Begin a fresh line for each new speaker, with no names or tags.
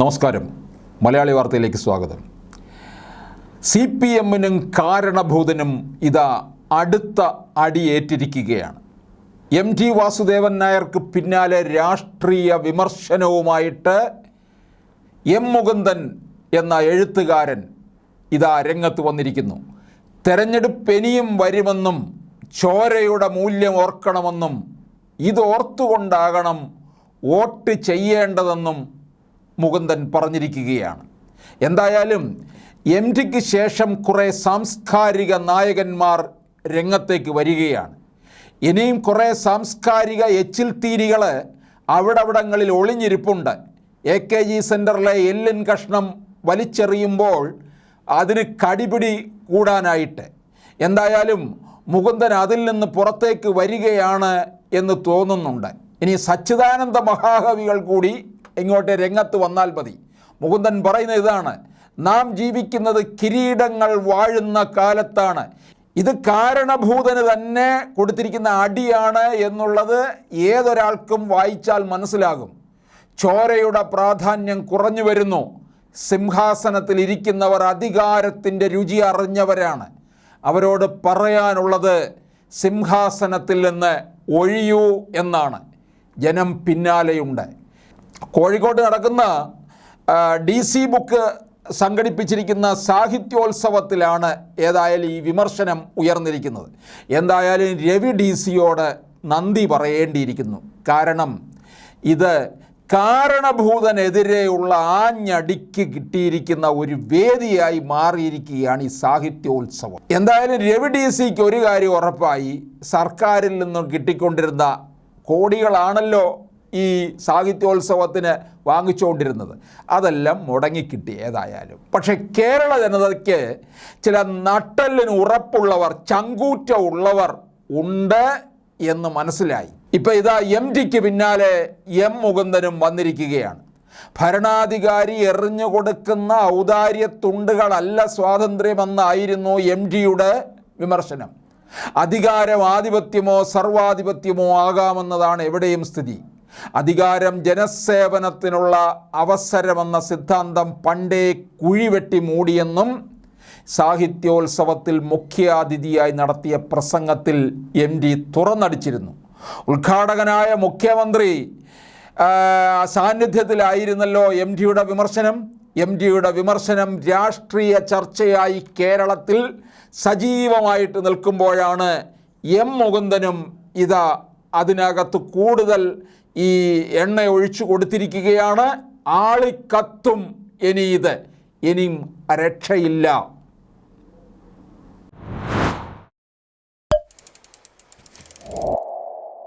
നമസ്കാരം. മലയാളി വാർത്തയിലേക്ക് സ്വാഗതം. സി പി എമ്മിനും കാരണഭൂതനും ഇതാ അടുത്ത അടിയേറ്റിരിക്കുകയാണ്. എം ടി വാസുദേവൻ നായർക്ക് പിന്നാലെ രാഷ്ട്രീയ വിമർശനവുമായിട്ട് എം മുകുന്ദൻ എന്ന എഴുത്തുകാരൻ ഇതാ രംഗത്ത് വന്നിരിക്കുന്നു. തെരഞ്ഞെടുപ്പ് ഇനിയും വരുമെന്നും ചോരയുടെ മൂല്യം ഓർക്കണമെന്നും ഇതോർത്തുകൊണ്ടാകണം വോട്ട് ചെയ്യേണ്ടതെന്നും മുകുന്ദൻ പറഞ്ഞിരിക്കുകയാണ്. എന്തായാലും എം ടിക്ക് ശേഷം കുറേ സാംസ്കാരിക നായകന്മാർ രംഗത്തേക്ക് വരികയാണ്. ഇനിയും കുറേ സാംസ്കാരിക എച്ചിൽ തീരികൾ അവിടവിടങ്ങളിൽ ഒളിഞ്ഞിരിപ്പുണ്ട്. എ കെ ജി സെന്ററിലെ എല്ലിൻ കഷ്ണം വലിച്ചെറിയുമ്പോൾ അതിന് കടിപിടി കൂടാനായിട്ട്. എന്തായാലും മുകുന്ദൻ അതിൽ നിന്ന് പുറത്തേക്ക് വരികയാണ് എന്ന് തോന്നുന്നുണ്ട്. ഇനി സച്ചിദാനന്ദ മഹാകവികൾ കൂടി ഇങ്ങോട്ട് രംഗത്ത് വന്നാൽ മതി. മുകുന്ദൻ പറയുന്ന ഇതാണ് നാം ജീവിക്കുന്നത് കിരീടങ്ങൾ വാഴുന്ന കാലത്താണ്. ഇത് കാരണഭൂതന് തന്നെ കൊടുത്തിരിക്കുന്ന അടിയാണ് എന്നുള്ളത് ഏതൊരാൾക്കും വായിച്ചാൽ മനസ്സിലാകും. ചോരയുടെ പ്രാധാന്യം കുറഞ്ഞു വരുന്നു. സിംഹാസനത്തിൽ ഇരിക്കുന്നവർ അധികാരത്തിന്റെ രുചി അറിഞ്ഞവരാണ്. അവരോട് പറയാനുള്ളത് സിംഹാസനത്തിൽ നിന്ന് ഒഴിയൂ എന്നാണ്. ജനം പിന്നാലെയുണ്ട്. കോഴിക്കോട് നടക്കുന്ന ഡി സി ബുക്ക് സംഘടിപ്പിച്ചിരിക്കുന്ന സാഹിത്യോത്സവത്തിലാണ് ഏതായാലും ഈ വിമർശനം ഉയർന്നിരിക്കുന്നത്. എന്തായാലും രവി ഡി സിയോട് നന്ദി പറയേണ്ടിയിരിക്കുന്നു. കാരണം ഇത് കാരണഭൂതനെതിരെയുള്ള ആഞ്ഞടിക്ക് കിട്ടിയിരിക്കുന്ന ഒരു വേദിയായി മാറിയിരിക്കുകയാണ് ഈ സാഹിത്യോത്സവം. എന്തായാലും രവി ഡി സിക്ക് ഒരു കാര്യം ഉറപ്പായി. സർക്കാരിൽ നിന്നും കിട്ടിക്കൊണ്ടിരുന്ന കോടികളാണല്ലോ ഈ സാഹിത്യോത്സവത്തിന് വാങ്ങിച്ചുകൊണ്ടിരുന്നത്. അതെല്ലാം മുടങ്ങിക്കിട്ടി ഏതായാലും. പക്ഷേ കേരള ജനതയ്ക്ക് ചില നട്ടലിന് ഉറപ്പുള്ളവർ ചങ്കൂറ്റ ഉള്ളവർ ഉണ്ട് എന്ന് മനസ്സിലായി. ഇപ്പം ഇതാ എം ടിക്ക് പിന്നാലെ എം മുകുന്ദനും വന്നിരിക്കുകയാണ്. ഭരണാധികാരി എറിഞ്ഞു കൊടുക്കുന്ന ഔദാര്യ തുണ്ടുകളല്ല സ്വാതന്ത്ര്യമെന്നായിരുന്നു എം ടിയുടെ വിമർശനം. അധികാരം ആധിപത്യമോ സർവാധിപത്യമോ ആകാമെന്നതാണ് എവിടെയും സ്ഥിതി. അധികാരം ജനസേവനത്തിനുള്ള അവസരമെന്ന സിദ്ധാന്തം പണ്ടേ കുഴിവെട്ടി മൂടിയെന്നും സാഹിത്യോത്സവത്തിൽ മുഖ്യാതിഥിയായി നടത്തിയ പ്രസംഗത്തിൽ എം ഡി തുറന്നടിച്ചിരുന്നു. ഉദ്ഘാടകനായ മുഖ്യമന്ത്രി സാന്നിധ്യത്തിലായിരുന്നല്ലോ എം ഡിയുടെ വിമർശനം. എം ഡിയുടെ വിമർശനം രാഷ്ട്രീയ ചർച്ചയായി കേരളത്തിൽ സജീവമായിട്ട് നിൽക്കുമ്പോഴാണ് എം മുകുന്ദനും ഇതാ അതിനകത്ത് കൂടുതൽ ഈ എണ്ണ ഒഴിച്ചു കൊടുത്തിരിക്കുകയാണ്. ആളിക്കത്തും ഇനി ഇത്. ഇനിയും രക്ഷയില്ല.